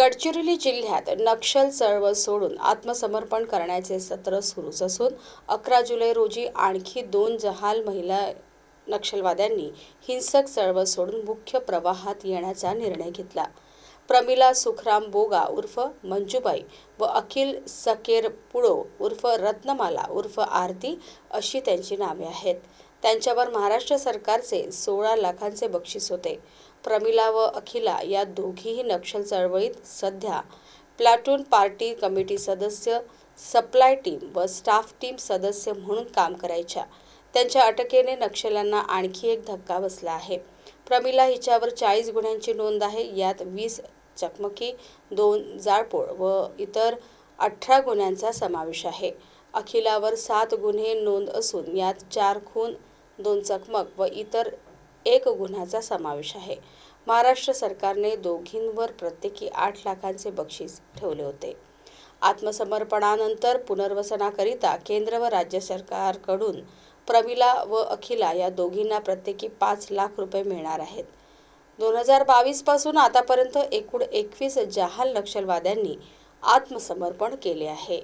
गडचिरोली जिल्ह्यात नक्षल चळवळ सोडून आत्मसमर्पण करण्याचे सत्र सुरूच असून अकरा जुलै रोजी आणखी दोन जहाल महिला नक्षलवाद्यांनी हिंसक चळवळ सोडून मुख्य प्रवाहात येण्याचा निर्णय घेतला. प्रमिला सुखराम बोगा उर्फ मंजूबाई व अखिल सकेर पुळो उर्फ रत्नमाला उर्फ आरती अशी त्यांची नावे आहेत. त्यांच्यावर महाराष्ट्र सरकारचे सोळा लाखांचे बक्षीस होते. प्रमिला व अखिला या दोघीही नक्षल चळवळीत सध्या प्लाटून पार्टी कमिटी सदस्य सप्लाय टीम व स्टाफ टीम सदस्य म्हणून काम करायच्या. त्यांच्या अटकेने नक्षल्यांना आणखी एक धक्का बसला आहे. प्रमिला हिच्यावर चाळीस गुन्ह्यांची नोंद आहे. यात वीस चकमकी दोन जाळपोळ व इतर अठरा गुन्ह्यांचा समावेश आहे. अखिलावर सात गुन्हे नोंद असून यात चार खून दोन चकमक व इतर एक गुन्ह्याचा समावेश आहे. महाराष्ट्र सरकारने दोघींवर प्रत्येकी आठ लाखांचे बक्षीस ठेवले होते. आत्मसमर्पणानंतर पुनर्वसनाकरिता केंद्र व राज्य सरकारकडून प्रमिला व अखिला या दोघींना प्रत्येकी पाच लाख रुपये मिळणार आहेत. दोन हजार बावीसपासून आतापर्यंत एकूण एकवीस जहाल नक्षलवाद्यांनी आत्मसमर्पण केले आहे.